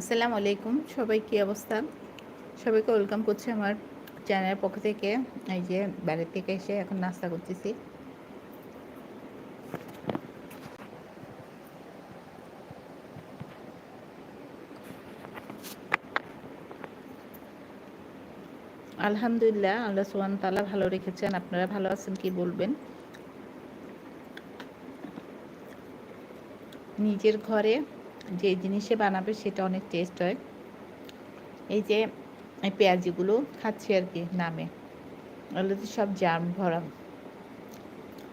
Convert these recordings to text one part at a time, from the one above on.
আসসালামু আলাইকুম। সবাই কী অবস্থা? সবাইকে ওয়েলকাম করছি আমার চ্যানেলের পক্ষ থেকে। এই যে বাড়ির থেকে এসে এখন নাস্তা করতেছি। আলহামদুলিল্লাহ, আল্লাহ সুবান তালা ভালো রেখেছেন। আপনারা ভালো আছেন কি বলবেন? নিজের ঘরে যে জিনিসে বানাবে সেটা অনেক টেস্ট হয়। এই যে পেঁয়াজিগুলো খাচ্ছি আর কি নামে। ওগুলো তো সব জাম ভরা।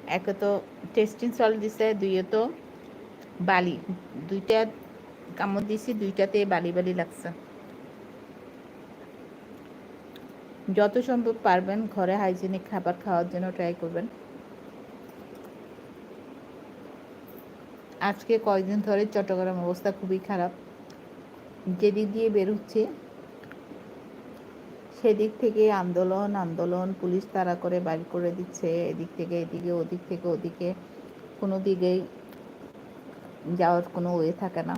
একে তো টেস্টিং সল দিছে, দুইয়ে তো বালি। দুইটা কামড় দিছি, দুইটাতে বালি বালি লাগছে। যত সম্ভব পারবেন, ঘরে হাইজেনিক খাবার খাওয়ার জন্য ট্রাই করবেন। আজকে কয়েকদিন ধরে চট্টগ্রাম অবস্থা খুবই খারাপ। যেদিক দিয়ে বের হচ্ছে, সেদিক থেকে আন্দোলন আন্দোলন, পুলিশ তারা করে বাড়ি করে দিচ্ছে, এদিক থেকে এদিকে, ওদিক থেকে ওদিকে। কোনো দিকেই যাওয়ার কোনো ওয়ে থাকে না।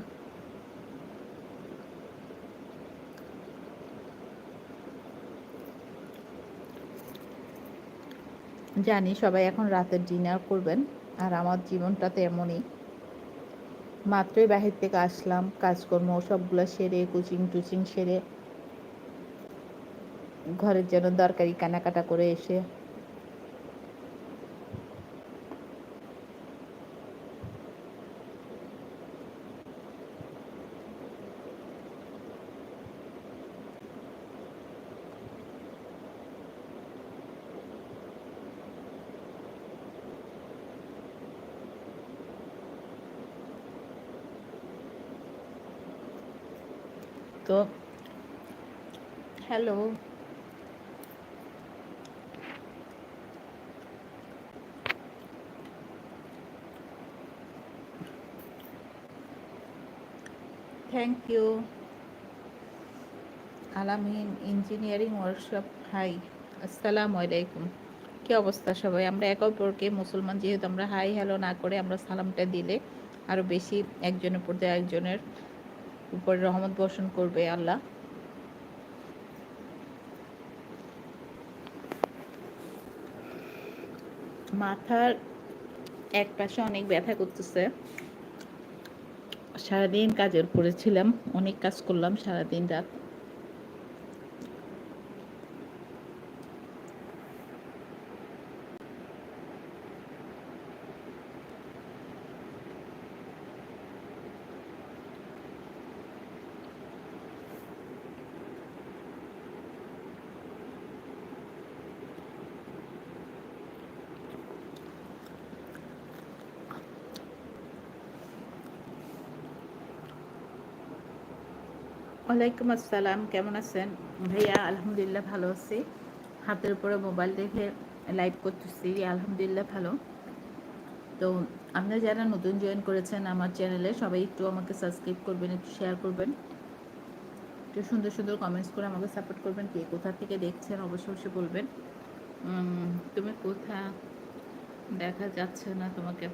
জানি সবাই এখন রাতের ডিনার করবেন, আর আমার জীবনটা তো এমনই। মাত্রই বাহির থেকে আসলাম, কাজকর্ম সবগুলো সেরে কোচিং টুচিং সেরে, ঘরের জন্য দরকারি কেনাকাটা করে এসে তো, hello. Thank you Alamin engineering workshop hi আসসালামু আলাইকুম। কি অবস্থা সবাই? আমরা একে অপরকে, মুসলমান যেহেতু আমরা হাই হ্যালো না করে আমরা সালামটা দিলে আরও বেশি একজনের প্রতি একজনের উপরে রহমত বর্ষণ করবে আল্লাহ। মাথার এক পাশে অনেক ব্যথা করতেছে। সারাদিন কাজের উপরে ছিলাম, অনেক কাজ করলাম সারাদিন রাত। ওয়ালাইকুম আসসালাম, কেমন আছেন? ভাইয়া, আলহামদুলিল্লাহ ভালো আছি। হাতের উপরে মোবাইল দেখে লাইভ করতেছি, আলহামদুলিল্লাহ ভালো। তো আপনারা যারা নতুন জয়েন করেছেন আমার চ্যানেলে সবাই একটু আমাকে সাবস্ক্রাইব করবেন, একটু শেয়ার করবেন। একটু সুন্দর সুন্দর কমেন্টস করে আমাকে সাপোর্ট করবেন, কে কোথা থেকে দেখছেন অবশ্যই অবশ্যই বলবেন। তুমি কোথা? দেখা যাচ্ছে না তোমাকে।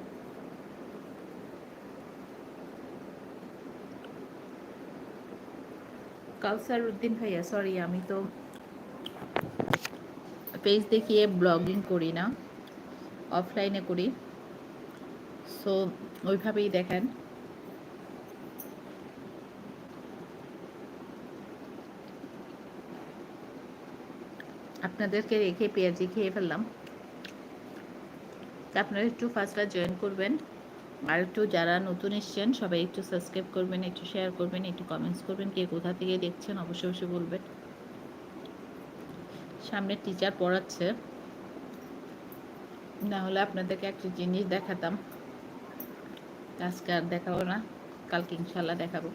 কাউসার উদ্দিন ভাইয়া সরি আমি তো পেজ দেখিয়ে ব্লগিং করি না অফলাইনে করি। সো ওইভাবেই দেখেন। আপনাদেরকে রেখে পেঁয়াজি খেয়ে ফেললাম। আপনারা একটু ফার্স্টটা জয়েন করবেন। আর একটু যারা নতুন এসছেন, সবাই একটু সাবস্ক্রাইব করবেন, একটু শেয়ার করবেন, একটু কমেন্টস করবেন, কে কোথা থেকে দেখছেন অবশ্যই অবশ্যই বলবেন। সামনে টিচার পড়াচ্ছে। না হলে আপনাদেরকে একটা জিনিস দেখাতাম। আজকে আর দেখাবো না, কালকে ইনশাল্লাহ দেখাবো।